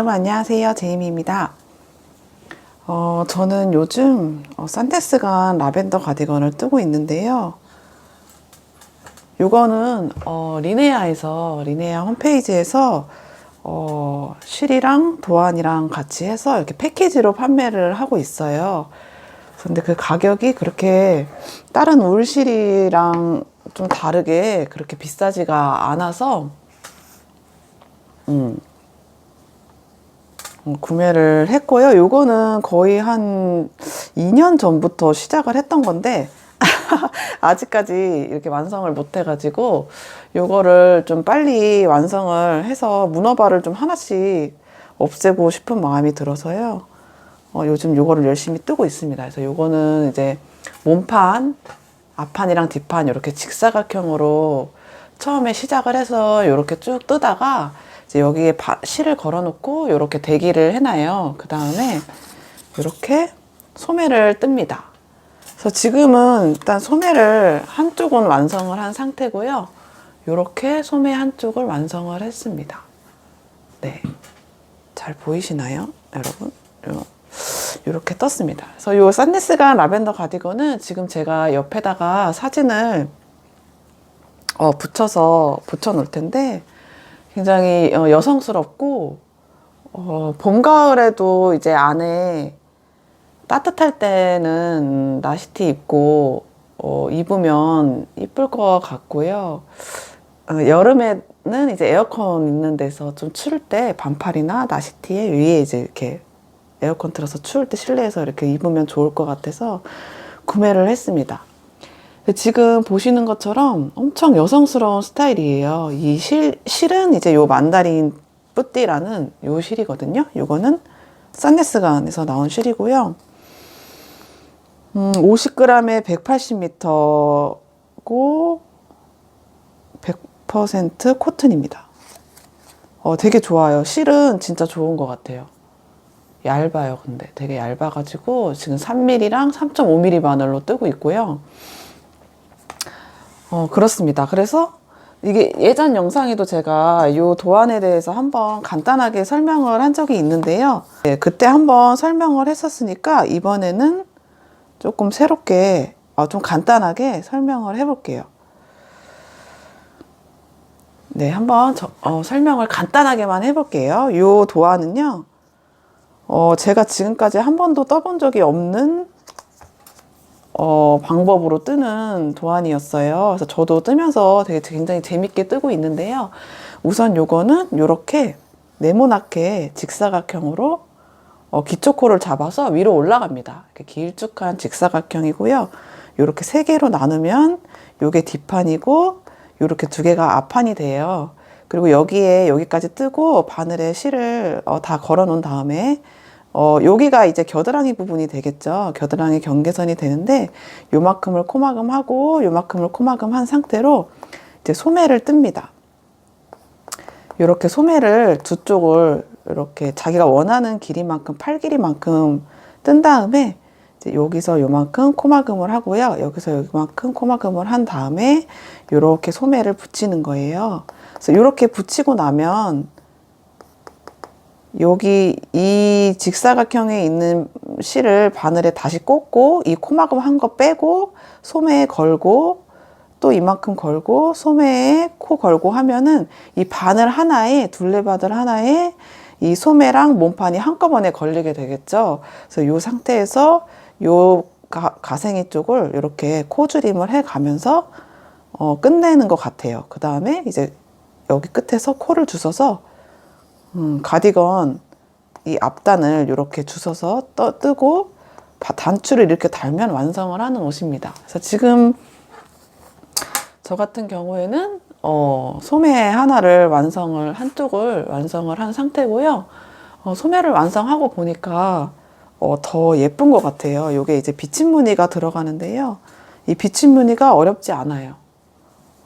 여러분 안녕하세요. 제이미입니다. 어, 저는 요즘 어, 산테스간 라벤더 가디건을 뜨고 있는데요. 요거는 어, 리네아에서 리네아 홈페이지에서 어, 실이랑 도안이랑 같이 해서 이렇게 패키지로 판매를 하고 있어요. 근데 그 가격이 그렇게 다른 울 실이랑 좀 다르게 그렇게 비싸지가 않아서 음, 음, 구매를 했고요. 요거는 거의 한 2년 전부터 시작을 했던 건데 아직까지 이렇게 완성을 못 해가지고 요거를 좀 빨리 완성을 해서 문어발을 좀 하나씩 없애고 싶은 마음이 들어서요. 어, 요즘 요거를 열심히 뜨고 있습니다. 그래서 요거는 이제 몸판, 앞판이랑 뒷판 이렇게 직사각형으로 처음에 시작을 해서 이렇게 쭉 뜨다가 이제 여기에 바, 실을 걸어놓고 이렇게 대기를 해놔요. 그 다음에 이렇게 소매를 뜹니다. 그래서 지금은 일단 소매를 한쪽은 완성을 한 상태고요. 이렇게 소매 한쪽을 완성을 했습니다. 네. 잘 보이시나요? 여러분? 요- 이렇게 떴습니다. 그래서 이 산니스가 라벤더 가디건은 지금 제가 옆에다가 사진을 어, 붙여서 붙여 놓을 텐데 굉장히 어, 여성스럽고 어, 봄 가을에도 이제 안에 따뜻할 때는 나시티 입고 어, 입으면 이쁠 것 같고요. 어, 여름에는 이제 에어컨 있는 데서 좀 추울 때 반팔이나 나시티에 위에 이제 이렇게 에어컨 틀어서 추울 때 실내에서 이렇게 입으면 좋을 것 같아서 구매를 했습니다. 지금 보시는 것처럼 엄청 여성스러운 스타일이에요. 이 실, 실은 이제 요 만다린 뿌띠라는 요 실이거든요. 요거는 산네스간에서 나온 실이고요. 음, 50g에 180m고 100% 코튼입니다. 어, 되게 좋아요. 실은 진짜 좋은 것 같아요. 얇아요, 근데. 되게 얇아가지고 지금 3mm랑 3.5mm 바늘로 뜨고 있고요. 어, 그렇습니다. 그래서 이게 예전 영상에도 제가 이 도안에 대해서 한번 간단하게 설명을 한 적이 있는데요. 네, 그때 한번 설명을 했었으니까 이번에는 조금 새롭게 어, 좀 간단하게 설명을 해볼게요. 네, 한번 저- 어, 설명을 간단하게만 해볼게요. 이 도안은요, 어, 제가 지금까지 한 번도 떠본 적이 없는 어, 방법으로 뜨는 도안이었어요. 그래서 저도 뜨면서 되게 굉장히 재밌게 뜨고 있는데요. 우선 요거는 요렇게 네모나게 직사각형으로 어, 기초코를 잡아서 위로 올라갑니다. 이렇게 길쭉한 직사각형이고요. 요렇게 세 개로 나누면 요게 뒷판이고 요렇게 두 개가 앞판이 돼요. 그리고 여기에 여기까지 뜨고 바늘에 실을 어, 다 걸어 놓은 다음에 어, 여기가 이제 겨드랑이 부분이 되겠죠. 겨드랑이 경계선이 되는데 요만큼을 코막음 하고 요만큼을 코막음 한 상태로 이제 소매를 뜹니다. 이렇게 소매를 두 쪽을 이렇게 자기가 원하는 길이만큼 팔 길이만큼 뜬 다음에 여기서 요만큼 코막음을 하고요. 여기서 요만큼 코막음을 한 다음에 이렇게 소매를 붙이는 거예요. 그래서 이렇게 붙이고 나면 여기 이 직사각형에 있는 실을 바늘에 다시 꽂고 이 코막음 한 거 빼고 소매에 걸고 또 이만큼 걸고 소매에 코 걸고 하면은 이 바늘 하나에 둘레바늘 하나에 이 소매랑 몸판이 한꺼번에 걸리게 되겠죠. 그래서 이 상태에서 요 가, 가생이 쪽을 이렇게 코줄임을 해 가면서 어, 끝내는 것 같아요. 그 다음에 이제 여기 끝에서 코를 주워서 음, 가디건 이 앞단을 이렇게 주워서 떠, 뜨고 바- 단추를 이렇게 달면 완성을 하는 옷입니다. 그래서 지금 저 같은 경우에는 어, 소매 하나를 완성을 한쪽을 완성을 한 상태고요. 어, 소매를 완성하고 보니까 어, 더 예쁜 것 같아요. 이게 이제 비침무늬가 들어가는데요. 이 비침무늬가 어렵지 않아요.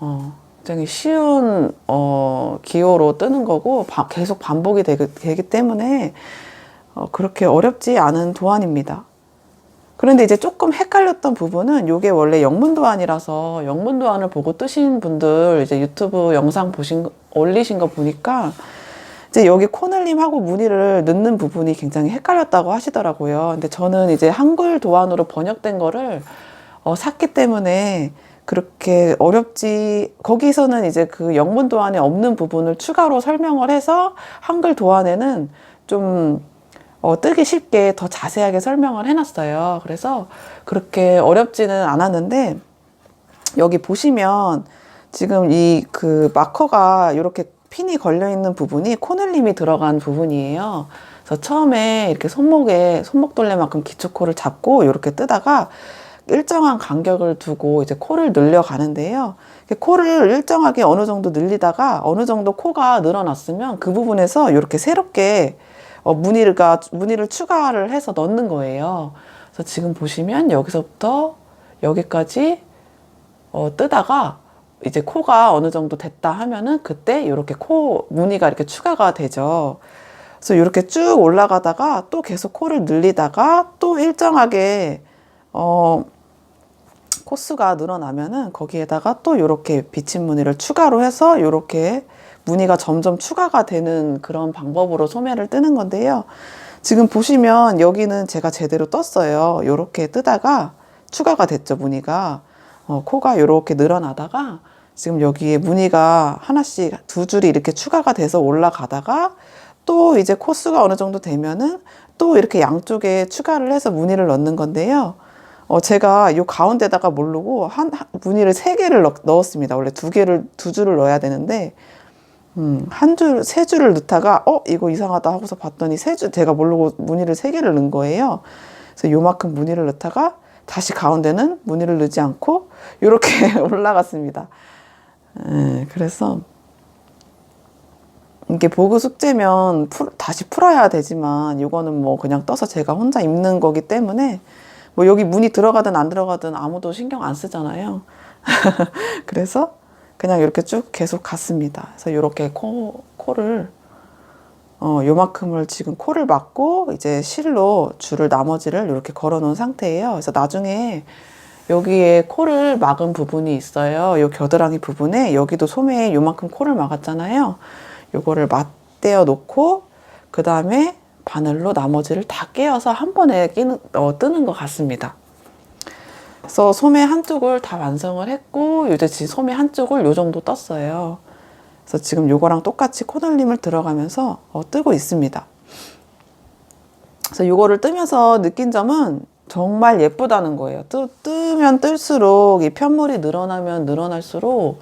어, 굉장히 쉬운 어, 기호로 뜨는 거고 바- 계속 반복이 되기, 되기 때문에 어, 그렇게 어렵지 않은 도안입니다. 그런데 이제 조금 헷갈렸던 부분은 이게 원래 영문 도안이라서 영문 도안을 보고 뜨신 분들 이제 유튜브 영상 보신 거- 올리신 거 보니까 이제 여기 코늘림하고 무늬를 넣는 부분이 굉장히 헷갈렸다고 하시더라고요. 근데 저는 이제 한글 도안으로 번역된 거를 어, 샀기 때문에 그렇게 어렵지 거기서는 이제 그 영문 도안에 없는 부분을 추가로 설명을 해서 한글 도안에는 좀 어, 뜨기 쉽게 더 자세하게 설명을 해놨어요. 그래서 그렇게 어렵지는 않았는데 여기 보시면 지금 이 그 마커가 이렇게 핀이 걸려 있는 부분이 코늘림이 들어간 부분이에요. 그래서 처음에 이렇게 손목에 손목 돌레만큼 기초코를 잡고 이렇게 뜨다가 일정한 간격을 두고 이제 코를 늘려 가는데요. 코를 일정하게 어느 정도 늘리다가 어느 정도 코가 늘어났으면 그 부분에서 이렇게 새롭게 어, 무늬가 무늬를 추가를 해서 넣는 거예요. 그래서 지금 보시면 여기서부터 여기까지 어, 뜨다가 이제 코가 어느 정도 됐다 하면은 그때 이렇게 코 무늬가 이렇게 추가가 되죠. 그래서 이렇게 쭉 올라가다가 또 계속 코를 늘리다가 또 일정하게 어 코스가 늘어나면은 거기에다가 또 이렇게 비친 무늬를 추가로 해서 이렇게 무늬가 점점 추가가 되는 그런 방법으로 소매를 뜨는 건데요. 지금 보시면 여기는 제가 제대로 떴어요. 이렇게 뜨다가 추가가 됐죠, 무늬가. 어, 코가 이렇게 늘어나다가 지금 여기에 무늬가 하나씩 두 줄이 이렇게 추가가 돼서 올라가다가 또 이제 코스가 어느 정도 되면은 또 이렇게 양쪽에 추가를 해서 무늬를 넣는 건데요. 어, 제가 이 가운데다가 모르고 한, 한 무늬를 세 개를 넣, 넣었습니다. 원래 두 개를, 두 줄을 넣어야 되는데, 음, 한 줄, 세 줄을 넣다가, 어, 이거 이상하다 하고서 봤더니 세 줄, 제가 모르고 무늬를 세 개를 넣은 거예요. 그래서 요만큼 무늬를 넣다가 다시 가운데는 무늬를 넣지 않고, 이렇게 올라갔습니다. 예, 그래서, 이게 보고 숙제면 풀, 다시 풀어야 되지만, 이거는 뭐 그냥 떠서 제가 혼자 입는 거기 때문에, 뭐 여기 문이 들어가든 안 들어가든 아무도 신경 안 쓰잖아요. 그래서 그냥 이렇게 쭉 계속 갔습니다. 그래서 이렇게 코, 코를 어, 요만큼을 지금 코를 막고 이제 실로 줄을 나머지를 이렇게 걸어 놓은 상태예요. 그래서 나중에 여기에 코를 막은 부분이 있어요. 요 겨드랑이 부분에 여기도 소매에 요만큼 코를 막았잖아요. 요거를 맞대어 놓고 그 다음에 바늘로 나머지를 다 깨어서 한 번에 끼는, 어, 뜨는 것 같습니다. 그래서 소매 한쪽을 다 완성을 했고 이제 지금 소매 한쪽을 요 정도 떴어요. 그래서 지금 요거랑 똑같이 코널림을 들어가면서 어, 뜨고 있습니다. 그래서 요거를 뜨면서 느낀 점은 정말 예쁘다는 거예요. 뜨, 뜨면 뜰수록 이 편물이 늘어나면 늘어날수록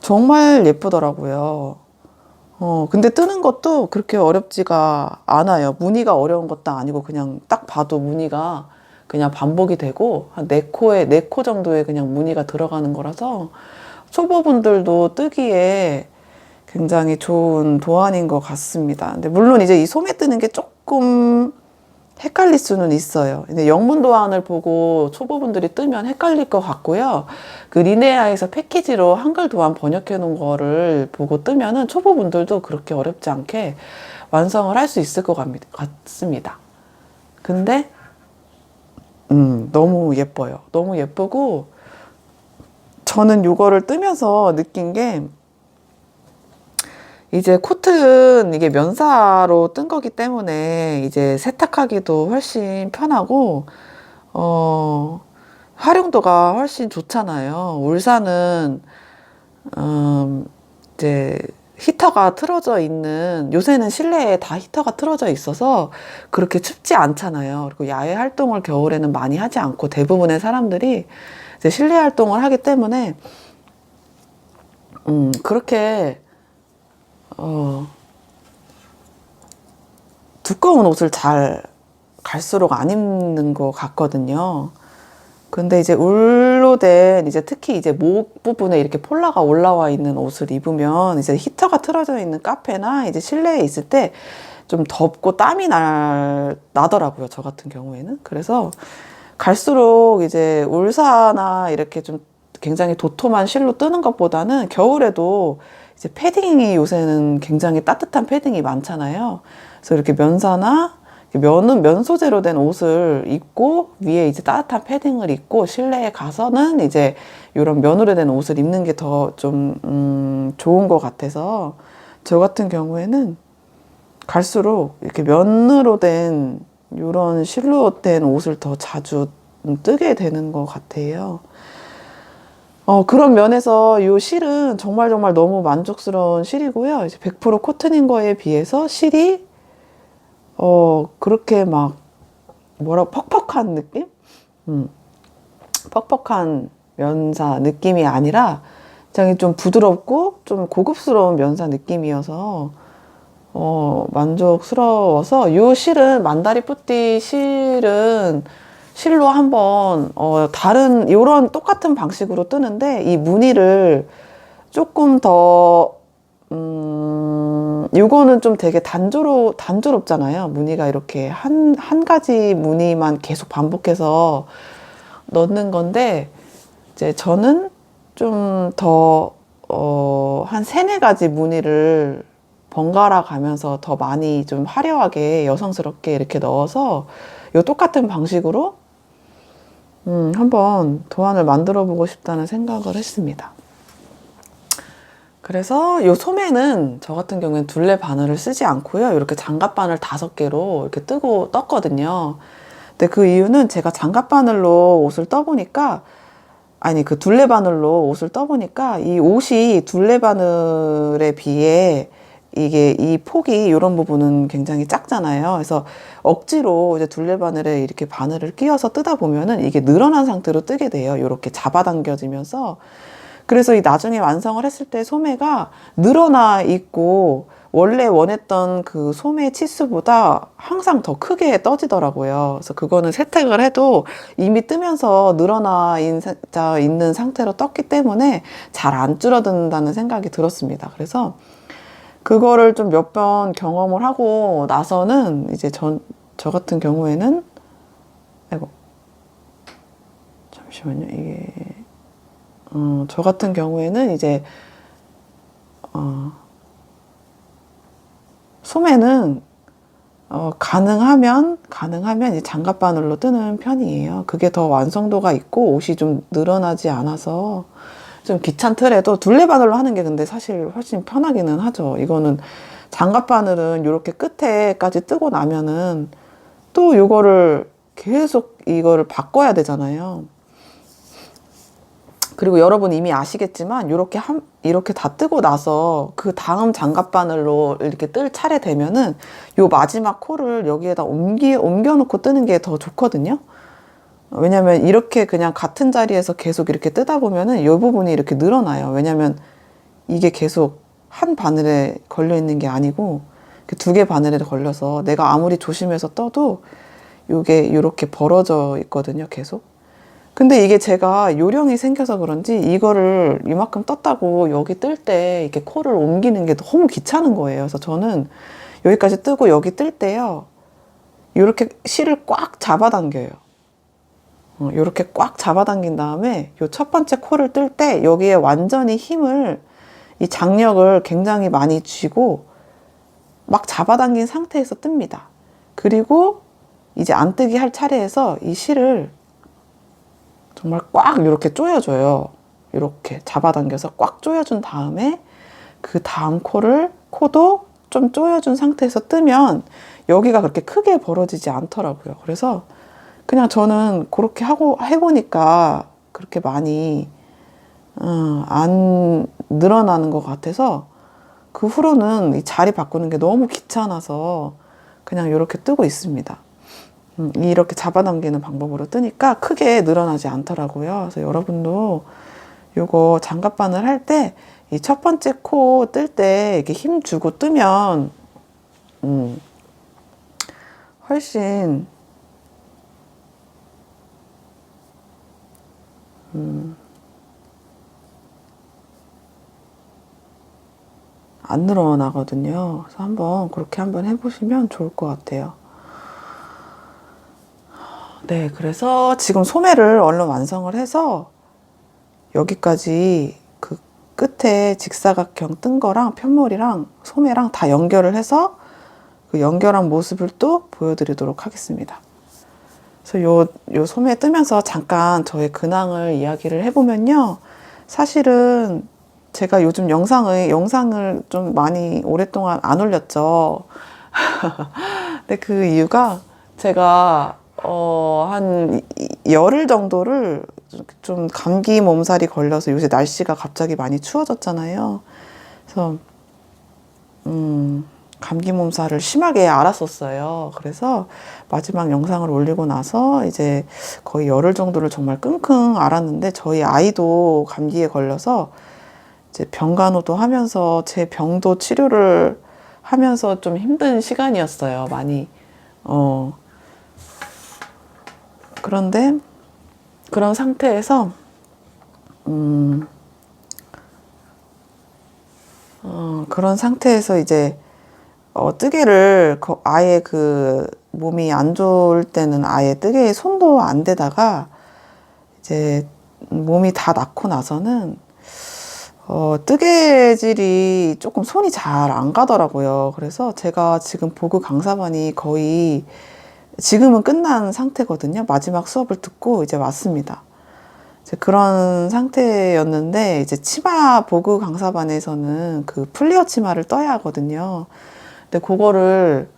정말 예쁘더라고요. 어, 근데 뜨는 것도 그렇게 어렵지가 않아요. 무늬가 어려운 것도 아니고 그냥 딱 봐도 무늬가 그냥 반복이 되고 한 네 코에 네 코 정도의 그냥 무늬가 들어가는 거라서 초보분들도 뜨기에 굉장히 좋은 도안인 것 같습니다. 근데 물론 이제 이 소매 뜨는 게 조금 헷갈릴 수는 있어요. 근데 영문 도안을 보고 초보분들이 뜨면 헷갈릴 것 같고요. 그 리네아에서 패키지로 한글 도안 번역해 놓은 거를 보고 뜨면은 초보분들도 그렇게 어렵지 않게 완성을 할 수 있을 것 같습니다. 근데 음, 너무 예뻐요. 너무 예쁘고 저는 이거를 뜨면서 느낀 게 이제 코트는 이게 면사로 뜬 거기 때문에 이제 세탁하기도 훨씬 편하고 어 활용도가 훨씬 좋잖아요. 울산은 음 이제 히터가 틀어져 있는 요새는 실내에 다 히터가 틀어져 있어서 그렇게 춥지 않잖아요. 그리고 야외 활동을 겨울에는 많이 하지 않고 대부분의 사람들이 이제 실내 활동을 하기 때문에 음 그렇게 어, 두꺼운 옷을 잘 갈수록 안 입는 것 같거든요. 근데 이제 울로 된 이제 특히 이제 목 부분에 이렇게 폴라가 올라와 있는 옷을 입으면 이제 히터가 틀어져 있는 카페나 이제 실내에 있을 때 좀 덥고 땀이 날, 나더라고요. 저 같은 경우에는. 그래서 갈수록 이제 울사나 이렇게 좀 굉장히 도톰한 실로 뜨는 것보다는 겨울에도 이제 패딩이 요새는 굉장히 따뜻한 패딩이 많잖아요. 그래서 이렇게 면사나 면은 면 소재로 된 옷을 입고 위에 이제 따뜻한 패딩을 입고 실내에 가서는 이제 이런 면으로 된 옷을 입는 게 더좀 음, 좋은 것 같아서 저 같은 경우에는 갈수록 이렇게 면으로 된 이런 실루엣 된 옷을 더 자주 뜨게 되는 것 같아요. 어, 그런 면에서 이 실은 정말 정말 너무 만족스러운 실이고요. 이제 100% 코튼인 거에 비해서 실이 어, 그렇게 막 뭐라 퍽퍽한 느낌? 음. 퍽퍽한 면사 느낌이 아니라 굉장히 좀 부드럽고 좀 고급스러운 면사 느낌이어서 어, 만족스러워서 이 실은 만다리 뿌띠 실은 실로 한번 어, 다른 이런 똑같은 방식으로 뜨는데 이 무늬를 조금 더 음, 요거는 좀 되게 단조로 단조롭잖아요. 무늬가 이렇게 한 한 가지 무늬만 계속 반복해서 넣는 건데 이제 저는 좀 더 어, 한 세네 가지 무늬를 번갈아 가면서 더 많이 좀 화려하게 여성스럽게 이렇게 넣어서 요 똑같은 방식으로 음, 한번 도안을 만들어 보고 싶다는 생각을 했습니다. 그래서 요 소매는 저 같은 경우에는 둘레 바늘을 쓰지 않고요. 이렇게 장갑 바늘 다섯 개로 이렇게 뜨고 떴거든요. 근데 그 이유는 제가 장갑 바늘로 옷을 떠보니까 아니 그 둘레 바늘로 옷을 떠보니까 이 옷이 둘레 바늘에 비해 이게 이 폭이 이런 부분은 굉장히 작잖아요. 그래서 억지로 이제 둘레 바늘에 이렇게 바늘을 끼워서 뜨다 보면은 이게 늘어난 상태로 뜨게 돼요. 이렇게 잡아당겨지면서 그래서 이 나중에 완성을 했을 때 소매가 늘어나 있고 원래 원했던 그 소매 치수보다 항상 더 크게 떠지더라고요. 그래서 그거는 세탁을 해도 이미 뜨면서 늘어나 있는 상태로 떴기 때문에 잘 안 줄어든다는 생각이 들었습니다. 그래서 그거를 좀 몇 번 경험을 하고 나서는 이제 전, 저 같은 경우에는, 아이고, 잠시만요. 이게, 어, 저 같은 경우에는 이제, 어, 소매는 어, 가능하면 가능하면 이제 장갑 바늘로 뜨는 편이에요. 그게 더 완성도가 있고 옷이 좀 늘어나지 않아서 좀 귀찮더라도 둘레 바늘로 하는 게 근데 사실 훨씬 편하기는 하죠. 이거는 장갑 바늘은 이렇게 끝에까지 뜨고 나면은 또 이거를 계속 이거를 바꿔야 되잖아요. 그리고 여러분 이미 아시겠지만 이렇게 한 이렇게 다 뜨고 나서 그 다음 장갑 바늘로 이렇게 뜰 차례 되면은 요 마지막 코를 여기에다 옮기 옮겨 놓고 뜨는 게 더 좋거든요. 왜냐면 이렇게 그냥 같은 자리에서 계속 이렇게 뜨다 보면은 이 부분이 이렇게 늘어나요. 왜냐면 이게 계속 한 바늘에 걸려 있는 게 아니고 두 개 바늘에 걸려서 내가 아무리 조심해서 떠도 이게 이렇게 벌어져 있거든요. 계속. 근데 이게 제가 요령이 생겨서 그런지 이거를 이만큼 떴다고 여기 뜰 때 이렇게 코를 옮기는 게 너무 귀찮은 거예요. 그래서 저는 여기까지 뜨고 여기 뜰 때요. 이렇게 실을 꽉 잡아당겨요. 이렇게 어, 꽉 잡아당긴 다음에 이 첫 번째 코를 뜰 때 여기에 완전히 힘을 이 장력을 굉장히 많이 쥐고 막 잡아당긴 상태에서 뜹니다. 그리고 이제 안 뜨기 할 차례에서 이 실을 정말 꽉 이렇게 조여줘요. 이렇게 잡아당겨서 꽉 조여준 다음에 그 다음 코를 코도 좀 조여준 상태에서 뜨면 여기가 그렇게 크게 벌어지지 않더라고요. 그래서 그냥 저는 그렇게 하고 해보니까 그렇게 많이 어, 안 늘어나는 것 같아서 그 후로는 이 자리 바꾸는 게 너무 귀찮아서 그냥 이렇게 뜨고 있습니다. 음, 이렇게 잡아당기는 방법으로 뜨니까 크게 늘어나지 않더라고요. 그래서 여러분도 요거 장갑바늘 할 때 이 첫 번째 코 뜰 때 이렇게 힘 주고 뜨면 음, 훨씬 음, 안 늘어나거든요. 그래서 한번 그렇게 한번 해보시면 좋을 것 같아요. 네, 그래서 지금 소매를 얼른 완성을 해서 여기까지 그 끝에 직사각형 뜬 거랑 편머리랑 소매랑 다 연결을 해서 그 연결한 모습을 또 보여드리도록 하겠습니다. 그래서 요, 요 소매 뜨면서 잠깐 저의 근황을 이야기를 해보면요. 사실은 제가 요즘 영상을, 영상을 좀 많이 오랫동안 안 올렸죠. 근데 그 이유가 제가 어, 한 이- 열흘 정도를 좀 감기 몸살이 걸려서 요새 날씨가 갑자기 많이 추워졌잖아요. 그래서 음, 감기 몸살을 심하게 앓았었어요. 그래서 마지막 영상을 올리고 나서 이제 거의 열흘 정도를 정말 끙끙 앓았는데 저희 아이도 감기에 걸려서 이제 병간호도 하면서 제 병도 치료를 하면서 좀 힘든 시간이었어요. 많이. 어. 그런데 그런 상태에서 음, 어, 그런 상태에서 이제 어, 뜨개를 거- 아예 그 몸이 안 좋을 때는 아예 뜨개에 손도 안 대다가 이제 몸이 다 낫고 나서는 어, 뜨개질이 조금 손이 잘 안 가더라고요. 그래서 제가 지금 보그 강사반이 거의 지금은 끝난 상태거든요. 마지막 수업을 듣고 이제 왔습니다. 이제 그런 상태였는데 이제 치마 보그 강사반에서는 그 플리어 치마를 떠야 하거든요. 근데 그거를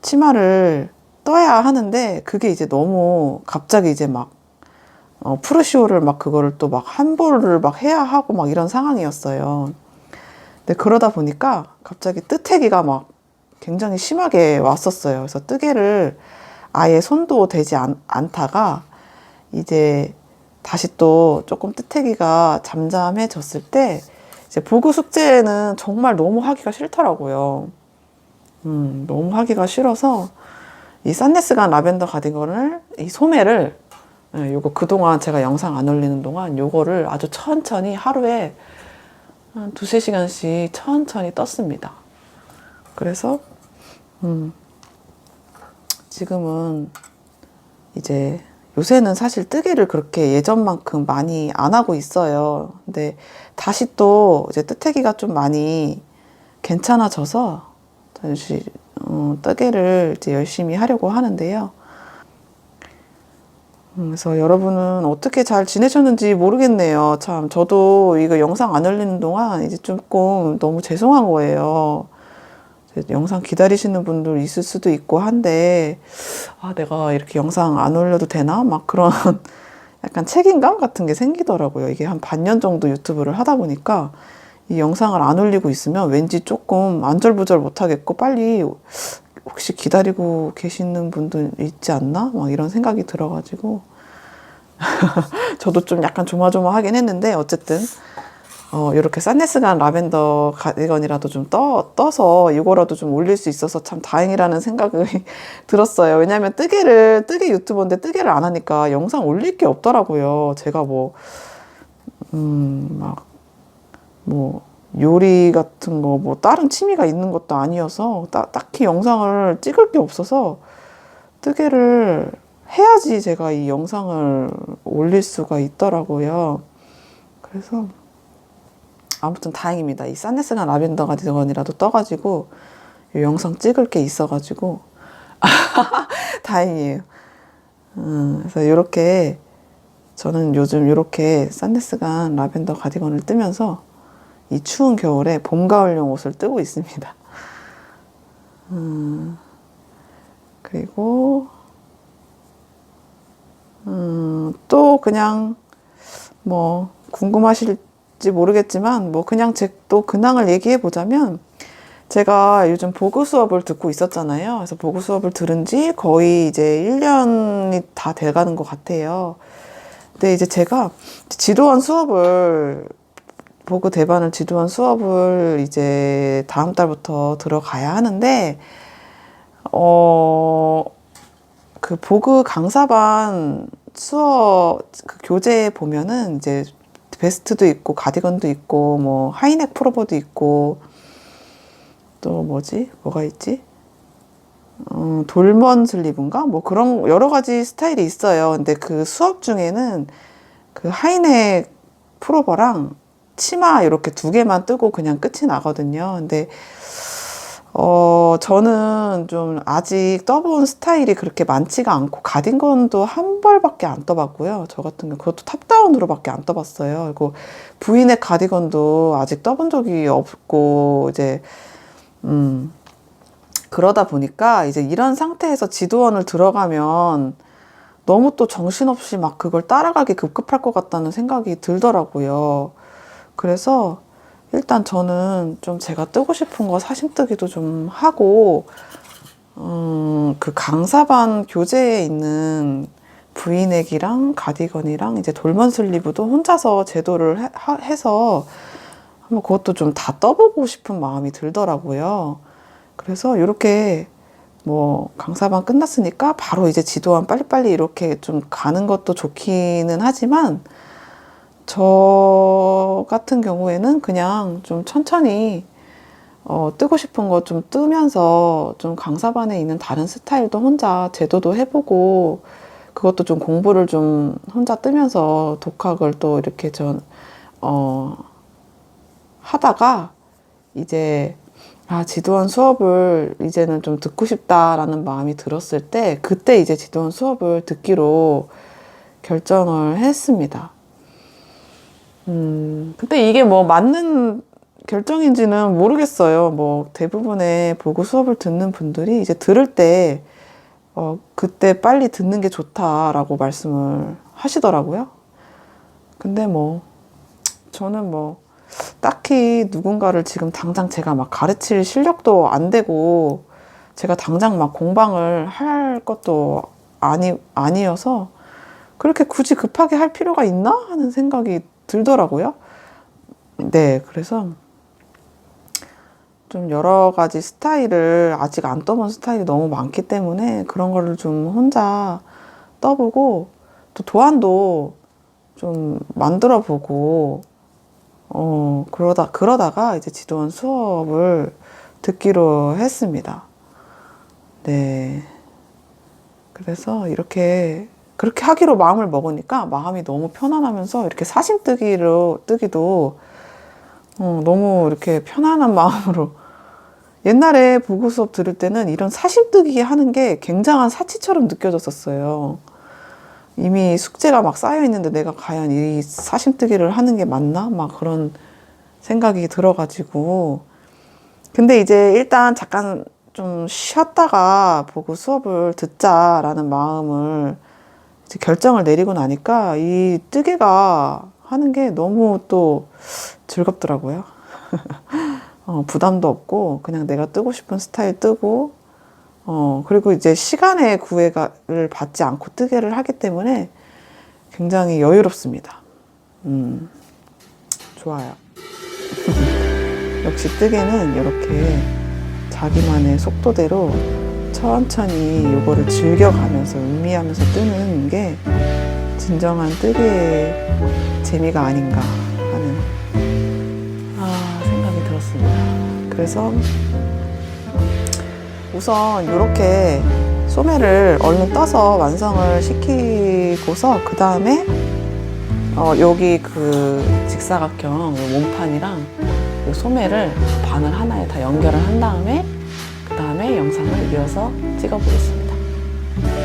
치마를 떠야 하는데 그게 이제 너무 갑자기 이제 막 어, 프루시오를 막 그거를 또 막한 벌을 막 해야 하고 막 이런 상황이었어요. 근데 그러다 보니까 갑자기 뜨태기가 막 굉장히 심하게 왔었어요. 그래서 뜨개를 아예 손도 대지 않, 않다가 이제 다시 또 조금 뜨태기가 잠잠해졌을 때 이제 보고 숙제는 정말 너무 하기가 싫더라고요. 음, 너무 하기가 싫어서 이 산네스간 라벤더 가디건을 이 소매를 예, 요거 그동안 제가 영상 안 올리는 동안 요거를 아주 천천히 하루에 한 두세 시간씩 천천히 떴습니다. 그래서 음 지금은 이제 요새는 사실 뜨개를 그렇게 예전만큼 많이 안 하고 있어요. 근데 다시 또 이제 뜨태기가 좀 많이 괜찮아져서 다시 어, 뜨개를 이제 열심히 하려고 하는데요. 음, 그래서 여러분은 어떻게 잘 지내셨는지 모르겠네요. 참, 저도 이거 영상 안 올리는 동안 이제 조금 너무 죄송한 거예요. 영상 기다리시는 분들 있을 수도 있고 한데, 아, 내가 이렇게 영상 안 올려도 되나? 막 그런 약간 책임감 같은 게 생기더라고요. 이게 한 반년 정도 유튜브를 하다 보니까 이 영상을 안 올리고 있으면 왠지 조금 안절부절 못하겠고 빨리 혹시 기다리고 계시는 분들 있지 않나? 막 이런 생각이 들어가지고 저도 좀 약간 조마조마하긴 했는데 어쨌든 어 이렇게 산네스간 라벤더 가디건이라도 좀 떠, 떠서 이거라도 좀 올릴 수 있어서 참 다행이라는 생각이 들었어요. 왜냐하면 뜨개를 뜨개 유튜버인데 뜨개를 안 하니까 영상 올릴 게 없더라고요. 제가 뭐 음, 막, 뭐, 요리 같은 거, 뭐, 다른 취미가 있는 것도 아니어서, 따, 딱히 영상을 찍을 게 없어서, 뜨개를 해야지 제가 이 영상을 올릴 수가 있더라고요. 그래서, 아무튼 다행입니다. 이 산네스가 라벤더 가 디건이라도 떠가지고, 이 영상 찍을 게 있어가지고, 다행이에요. 음, 그래서 이렇게, 저는 요즘 이렇게 산데스간 라벤더 가디건을 뜨면서 이 추운 겨울에 봄 가을용 옷을 뜨고 있습니다. 음, 그리고 음, 또 그냥 뭐 궁금하실지 모르겠지만 뭐 그냥 제 또 근황을 얘기해 보자면 제가 요즘 보고 수업을 듣고 있었잖아요. 그래서 보고 수업을 들은 지 거의 이제 1년이 다 돼가는 것 같아요. 근데 이제 제가 지도원 수업을 보고 대반을 지도원 수업을 이제 다음 달부터 들어가야 하는데 어 그 보그 강사반 수업 그 교재 보면은 이제 베스트도 있고 가디건도 있고 뭐 하이넥 프로버도 있고 또 뭐지 뭐가 있지 어, 돌먼 슬리브인가? 뭐 그런 여러 가지 스타일이 있어요. 근데 그 수업 중에는 그 하이넥 프로버랑 치마 이렇게 두 개만 뜨고 그냥 끝이 나거든요. 근데 어, 저는 좀 아직 떠본 스타일이 그렇게 많지가 않고 가딘건도 한 벌밖에 안 떠봤고요. 저 같은 경우 그것도 탑다운으로밖에 안 떠봤어요. 그리고 부인의 가디건도 아직 떠본 적이 없고 이제 음 그러다 보니까 이제 이런 상태에서 지도원을 들어가면 너무 또 정신없이 막 그걸 따라가기 급급할 것 같다는 생각이 들더라고요. 그래서 일단 저는 좀 제가 뜨고 싶은 거 사심 뜨기도 좀 하고, 음, 그 강사반 교재에 있는 브이넥이랑 가디건이랑 이제 돌먼 슬리브도 혼자서 제도를 해, 하- 해서 한번 그것도 좀 다 떠보고 싶은 마음이 들더라고요. 그래서 이렇게 뭐 강사반 끝났으니까 바로 이제 지도안 빨리빨리 이렇게 좀 가는 것도 좋기는 하지만 저 같은 경우에는 그냥 좀 천천히 어, 뜨고 싶은 거 좀 뜨면서 좀 강사반에 있는 다른 스타일도 혼자 제도도 해보고 그것도 좀 공부를 좀 혼자 뜨면서 독학을 또 이렇게 전, 어, 하다가 이제 아, 지도원 수업을 이제는 좀 듣고 싶다라는 마음이 들었을 때 그때 이제 지도원 수업을 듣기로 결정을 했습니다. 음, 근데 이게 뭐 맞는 결정인지는 모르겠어요. 뭐 대부분의 보고 수업을 듣는 분들이 이제 들을 때 어, 그때 빨리 듣는 게 좋다라고 말씀을 하시더라고요. 근데 뭐 저는 뭐 딱히 누군가를 지금 당장 제가 막 가르칠 실력도 안 되고 제가 당장 막 공방을 할 것도 아니 아니어서 그렇게 굳이 급하게 할 필요가 있나 하는 생각이 들더라고요. 네, 그래서 좀 여러 가지 스타일을 아직 안 떠본 스타일이 너무 많기 때문에 그런 거를 좀 혼자 떠보고 또 도안도 좀 만들어 보고 어 그러다 그러다가 이제 지도원 수업을 듣기로 했습니다. 네. 그래서 이렇게 그렇게 하기로 마음을 먹으니까 마음이 너무 편안하면서 이렇게 사심 뜨기로 뜨기도 어, 너무 이렇게 편안한 마음으로 옛날에 보고 수업 들을 때는 이런 사심 뜨기 하는 게 굉장한 사치처럼 느껴졌었어요. 이미 숙제가 막 쌓여 있는데 내가 과연 이 사심 뜨기를 하는 게 맞나? 막 그런 생각이 들어가지고. 근데 이제 일단 잠깐 좀 쉬었다가 보고 수업을 듣자라는 마음을 결정을 내리고 나니까 이 뜨개가 하는 게 너무 또 즐겁더라고요. 어, 부담도 없고 그냥 내가 뜨고 싶은 스타일 뜨고 어, 그리고 이제 시간의 구애를 받지 않고 뜨개를 하기 때문에 굉장히 여유롭습니다. 음, 좋아요. 역시 뜨개는 이렇게 자기만의 속도대로 천천히 요거를 즐겨가면서 음미하면서 뜨는 게 진정한 뜨개의 재미가 아닌가 하는 아, 생각이 들었습니다. 그래서 우선 이렇게 소매를 얼른 떠서 완성을 시키고서 그 다음에 어, 여기 그 직사각형 요 몸판이랑 요 소매를 바늘 하나에 다 연결을 한 다음에 영상을 이어서 찍어 보겠습니다.